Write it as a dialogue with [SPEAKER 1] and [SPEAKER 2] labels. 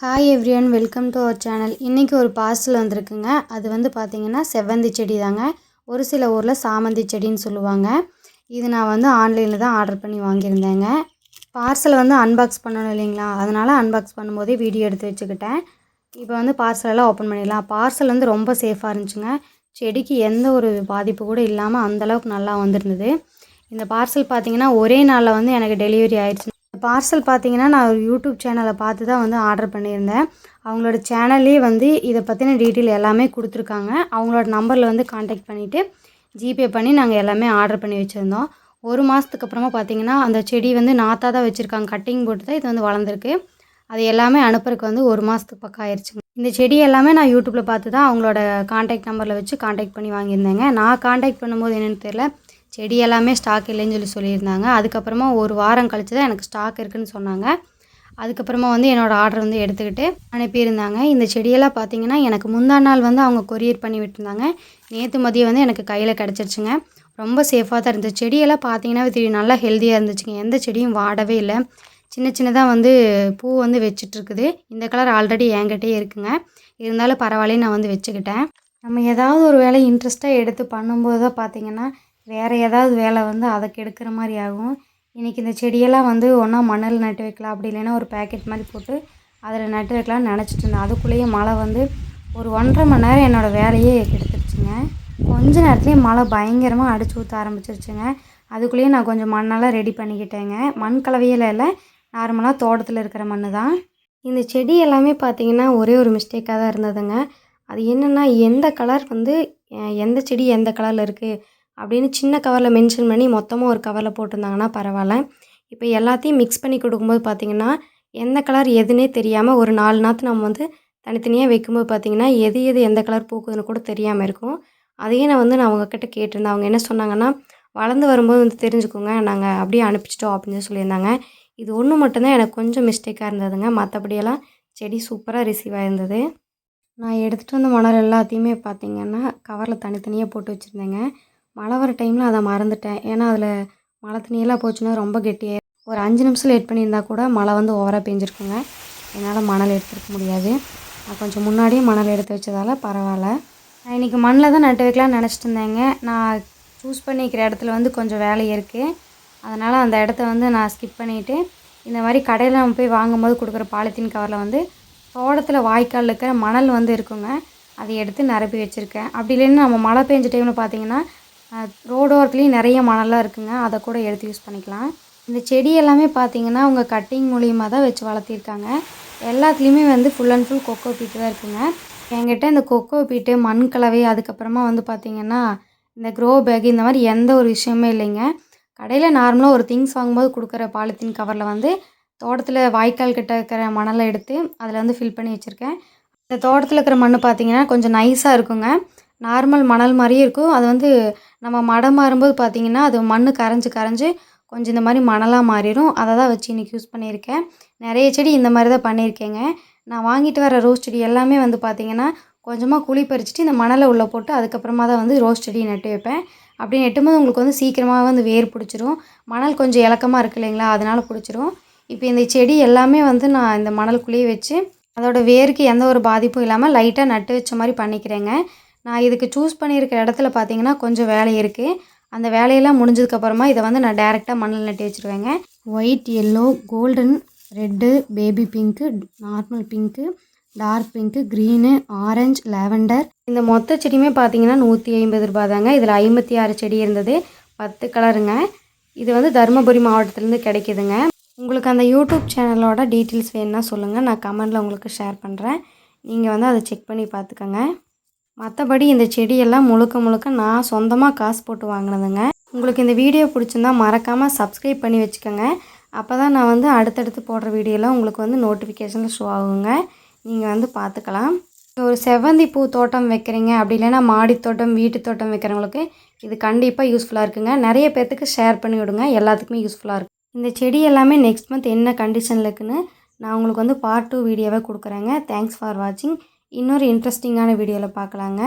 [SPEAKER 1] Hi everyone welcome to our channel இன்றைக்கி ஒரு parcel வந்திருக்குங்க. அது வந்து பார்த்திங்கன்னா செவ்வந்தி செடி தாங்க. ஒரு சில ஊரில் சாமந்தி செடின்னு சொல்லுவாங்க. இது நான் வந்து ஆன்லைனில் தான் ஆர்டர் பண்ணி வாங்கியிருந்தேங்க. பார்சலை வந்து அன்பாக்ஸ் பண்ணணும் இல்லைங்களா? அதனால் அன்பாக்ஸ் பண்ணும்போதே வீடியோ எடுத்து வச்சுக்கிட்டேன். இப்போ வந்து பார்சலெல்லாம் ஓப்பன் பண்ணிடலாம். பார்சல் வந்து ரொம்ப சேஃபாக இருந்துச்சுங்க. செடிக்கு எந்த ஒரு பாதிப்பு கூட இல்லாமல் அந்தளவுக்கு நல்லா வந்திருந்தது. இந்த பார்சல் பார்த்திங்கன்னா ஒரே நாளில் வந்து எனக்கு டெலிவரி ஆயிடுச்சு. பார்சல் பார்த்தீங்கன்னா நான் ஒரு யூடியூப் சேனலை பார்த்து தான் வந்து ஆர்டர் பண்ணியிருந்தேன். அவங்களோட சேனல்லே வந்து இதை பற்றின டீட்டெயில் எல்லாமே கொடுத்துருக்காங்க. அவங்களோட நம்பரில் வந்து காண்டாக்ட் பண்ணிவிட்டு ஜிபே பண்ணி நாங்கள் எல்லாமே ஆர்டர் பண்ணி வச்சுருந்தோம். ஒரு மாதத்துக்கு அப்புறமா பார்த்தீங்கன்னா அந்த செடி வந்து நாத்தாக தான் வச்சுருக்காங்க. கட்டிங் போட்டு தான் இது வந்து வளர்ந்துருக்கு. அது எல்லாமே அனுப்புறதுக்கு வந்து ஒரு மாதத்துக்கு பக்கம் ஆயிடுச்சுங்க இந்த செடி எல்லாமே நான் யூடியூப்பில் பார்த்து தான் அவங்களோட காண்டாக்ட் நம்பரில் வச்சு காண்டாக்ட் பண்ணி வாங்கியிருந்தேங்க. நான் காண்டாக்ட் பண்ணும்போது என்னென்னு தெரியல. செடி எல்லாமே ஸ்டாக் இல்லைன்னு சொல்லி சொல்லியிருந்தாங்க. அதுக்கப்புறமா ஒரு வாரம் கழிச்சு தான் எனக்கு ஸ்டாக் இருக்குதுன்னு சொன்னாங்க. அதுக்கப்புறமா வந்து என்னோடய ஆர்டர் வந்து எடுத்துக்கிட்டு அனுப்பியிருந்தாங்க. இந்த செடியெல்லாம் பார்த்தீங்கன்னா எனக்கு முந்தா நாள் வந்து அவங்க கொரியர் பண்ணி விட்டுருந்தாங்க. நேற்று மதியம் வந்து எனக்கு கையில் கிடச்சிருச்சுங்க. ரொம்ப சேஃபாக தான் இருந்துச்சு. செடியெல்லாம் பார்த்தீங்கன்னா தெரியும் நல்லா ஹெல்த்தியாக இருந்துச்சுங்க. எந்த செடியும் வாடவே இல்லை. சின்ன சின்னதாக வந்து பூ வந்து வச்சிட்ருக்குது. இந்த கலர் ஆல்ரெடி என்கிட்டே இருக்குங்க. இருந்தாலும் பரவாயில்லையே நான் வந்து வச்சுக்கிட்டேன். நம்ம ஏதாவது ஒரு வேலை இன்ட்ரெஸ்ட்டாக எடுத்து பண்ணும்போது தான் பார்த்தீங்கன்னா வேறு ஏதாவது வேலை வந்து அதை கெடுக்கிற மாதிரி ஆகும். இன்றைக்கி இந்த செடியெல்லாம் வந்து ஒன்றா மண்ணில் நட்டு வைக்கலாம். அப்படி இல்லைன்னா ஒரு பேக்கெட் மாதிரி போட்டு அதில் நட்டு வைக்கலாம்னு நினச்சிட்டு இருந்தேன். அதுக்குள்ளேயே மழை வந்து ஒரு ஒன்றரை மணி நேரம் என்னோடய வேலையே கெடுத்துருச்சுங்க. கொஞ்ச நேரத்துலேயே மழை பயங்கரமாக அடிச்சு ஊற்ற ஆரம்பிச்சிருச்சுங்க. அதுக்குள்ளேயே நான் கொஞ்சம் மண்ணெல்லாம் ரெடி பண்ணிக்கிட்டேங்க. மண் கலவையில் இல்லை நார்மலாக தோட்டத்தில் இருக்கிற மண் தான் இந்த செடி எல்லாமே பார்த்திங்கன்னா ஒரே ஒரு மிஸ்டேக்காக தான் இருந்ததுங்க. அது என்னென்னா எந்த கலர் வந்து எந்த செடி எந்த கலரில் இருக்குது அப்படின்னு சின்ன கவரில் மென்ஷன் பண்ணி மொத்தமாக ஒரு கவரில் போட்டிருந்தாங்கன்னா பரவாயில்ல. இப்போ எல்லாத்தையும் மிக்ஸ் பண்ணி கொடுக்கும்போது பார்த்திங்கன்னா எந்த கலர் எதுனே தெரியாமல் ஒரு நாலு நாற்று நம்ம வந்து தனித்தனியாக வைக்கும்போது பார்த்திங்கன்னா எது எது எந்த கலர் பூக்குதுன்னு கூட தெரியாமல் இருக்கும். அதையே நான் வந்து நான் அவங்கக்கிட்ட கேட்டிருந்தேன். அவங்க என்ன சொன்னாங்கன்னா வளர்ந்து வரும்போது வந்து தெரிஞ்சுக்கோங்க. நாங்கள் அப்படியே அனுப்பிச்சிட்டோம் அப்படின்னு சொல்லியிருந்தாங்க. இது ஒன்று மட்டும்தான் எனக்கு கொஞ்சம் மிஸ்டேக்காக இருந்ததுங்க. மற்றபடியெல்லாம் செடி சூப்பராக ரிசீவ் ஆயிருந்தது. நான் எடுத்துகிட்டு வந்த மணல் எல்லாத்தையுமே பார்த்திங்கன்னா கவரில் தனித்தனியாக போட்டு வச்சுருந்தேங்க. மழை வர டைமில் அதை மறந்துட்டேன். ஏன்னா அதில் மழை தண்ணியெல்லாம் போச்சுன்னா ரொம்ப கெட்டியாக ஒரு அஞ்சு நிமிஷம் லேட் பண்ணியிருந்தா கூட மழை வந்து ஓவராக பெஞ்சிருக்குங்க. என்னால் மணல் எடுத்துருக்க முடியாது. நான் கொஞ்சம் முன்னாடியே மணல் எடுத்து வச்சதால் பரவாயில்ல. நான் இன்றைக்கி மண்ணில் தான் நட்டு வைக்கலாம்னு நினச்சிட்டு இருந்தேங்க. நான் சூஸ் பண்ணிக்கிற இடத்துல வந்து கொஞ்சம் வேலை இருக்குது அதனால் அந்த இடத்த வந்து நான் ஸ்கிப் பண்ணிவிட்டு இந்த மாதிரி கடையில் நம்ம போய் வாங்கும்போது கொடுக்குற பாலித்தீன் கவரில் வந்து தோட்டத்தில் வாய்க்காலில் இருக்கிற மணல் வந்து இருக்குங்க. அதை எடுத்து நிரப்பி வச்சுருக்கேன். அப்படி இல்லைன்னா நம்ம மழை பெஞ்ச டைமில் பார்த்தீங்கன்னா ரோடோரத்துலேயும் நிறைய மணலாக இருக்குங்க. அதை கூட எடுத்து யூஸ் பண்ணிக்கலாம். இந்த செடி எல்லாமே பார்த்தீங்கன்னா அவங்க கட்டிங் மூலியமாக தான் வச்சு வளர்த்திருக்காங்க. எல்லாத்துலேயுமே வந்து full and full kho kho beat தான் இருக்குங்க. என்கிட்ட இந்த கொக்கோ பீட்டு மண் கலவை அதுக்கப்புறமா வந்து பார்த்திங்கன்னா இந்த க்ரோ பேக் இந்த மாதிரி எந்த ஒரு விஷயமே இல்லைங்க. கடையில் நார்மலாக ஒரு திங்ஸ் வாங்கும்போது கொடுக்குற பாலித்தீன் கவரில் வந்து தோட்டத்தில் வாய்க்கால் கிட்ட இருக்கிற மணலை எடுத்து அதில் வந்து ஃபில் பண்ணி வச்சுருக்கேன். இந்த தோட்டத்தில் இருக்கிற மண் பார்த்திங்கன்னா கொஞ்சம் நைஸாக இருக்குங்க. நார்மல் மணல் மாதிரியே இருக்கும். அது வந்து நம்ம மடம் மாறும்போது பார்த்திங்கன்னா அது மண் கரைஞ்சி கரைஞ்சி கொஞ்சம் இந்த மாதிரி மணலாக மாறிடும். அதை தான் வச்சு இன்றைக்கி யூஸ் பண்ணியிருக்கேன். நிறைய செடி இந்த மாதிரி தான் பண்ணியிருக்கேங்க. நான் வாங்கிட்டு வர ரோஸ் செடி எல்லாமே வந்து பார்த்திங்கன்னா கொஞ்சமாக குழி பறிச்சுட்டு இந்த மணலை உள்ளே போட்டு அதுக்கப்புறமா தான் வந்து ரோஸ் செடி நட்டு வைப்பேன். அப்படி நெட்டும்போது உங்களுக்கு வந்து சீக்கிரமாக வந்து வேர் பிடிச்சிரும். மணல் கொஞ்சம் இலக்கமாக இருக்குது இல்லைங்களா? அதனால் பிடிச்சிரும். இப்போ இந்த செடி எல்லாமே வந்து நான் இந்த மணலுக்குள்ளேயே வச்சு அதோடய வேருக்கு எந்த ஒரு பாதிப்பும் இல்லாமல் லைட்டாக நட்டு வச்ச மாதிரி பண்ணிக்கிறேங்க. நான் இதுக்கு சூஸ் பண்ணியிருக்க இடத்துல பார்த்தீங்கன்னா கொஞ்சம் வேலை இருக்குது அந்த வேலையெல்லாம் முடிஞ்சதுக்கப்புறமா இதை வந்து நான் டேரெக்டாக மண்ணில் நட்டி வச்சுருவேங்க. White yellow golden red baby pink normal pink dark pink green orange lavender இந்த மொத்த செடியுமே பார்த்தீங்கன்னா நூற்றி ஐம்பது ரூபா தாங்க இதில் ஐம்பத்தி ஆறு செடி இருந்தது. பத்து கலருங்க. இது வந்து தருமபுரி மாவட்டத்துலேருந்து கிடைக்கிதுங்க. உங்களுக்கு அந்த யூடியூப் சேனலோட டீட்டெயில்ஸ் வேணும்னா சொல்லுங்கள் நான் கமெண்டில் உங்களுக்கு ஷேர் பண்ணுறேன் நீங்கள் வந்து அதை செக் பண்ணி பார்த்துக்கோங்க. மற்றபடி இந்த செடியெல்லாம் முழுக்க முழுக்க நான் சொந்தமாக காசு போட்டு வாங்கினதுங்க. உங்களுக்கு இந்த வீடியோ பிடிச்சிருந்தா மறக்காமல் சப்ஸ்கிரைப் பண்ணி வச்சுக்கோங்க. அப்போ தான் நான் வந்து அடுத்தடுத்து போடுற வீடியோலாம் உங்களுக்கு வந்து நோட்டிஃபிகேஷனில் ஷோ ஆகுங்க. நீங்கள் வந்து பார்த்துக்கலாம் ஒரு செவ்வந்தி பூ தோட்டம் வைக்கிறீங்க அப்படி இல்லைன்னா மாடி தோட்டம் வீட்டு தோட்டம் வைக்கிறவங்களுக்கு இது கண்டிப்பாக யூஸ்ஃபுல்லாக இருக்குங்க. நிறைய பேர்த்துக்கு ஷேர் பண்ணி விடுங்க. எல்லாத்துக்குமே யூஸ்ஃபுல்லாக இருக்கும் இந்த செடி எல்லாமே நெக்ஸ்ட் மந்த் என்ன கண்டிஷனில் இருக்குன்னு நான் உங்களுக்கு வந்து பார்ட் டூ வீடியோவை கொடுக்குறேங்க. தேங்க்ஸ் ஃபார் வாட்சிங் இன்னொரு இன்ட்ரெஸ்டிங்கான வீடியோவில் பார்க்கலாங்க.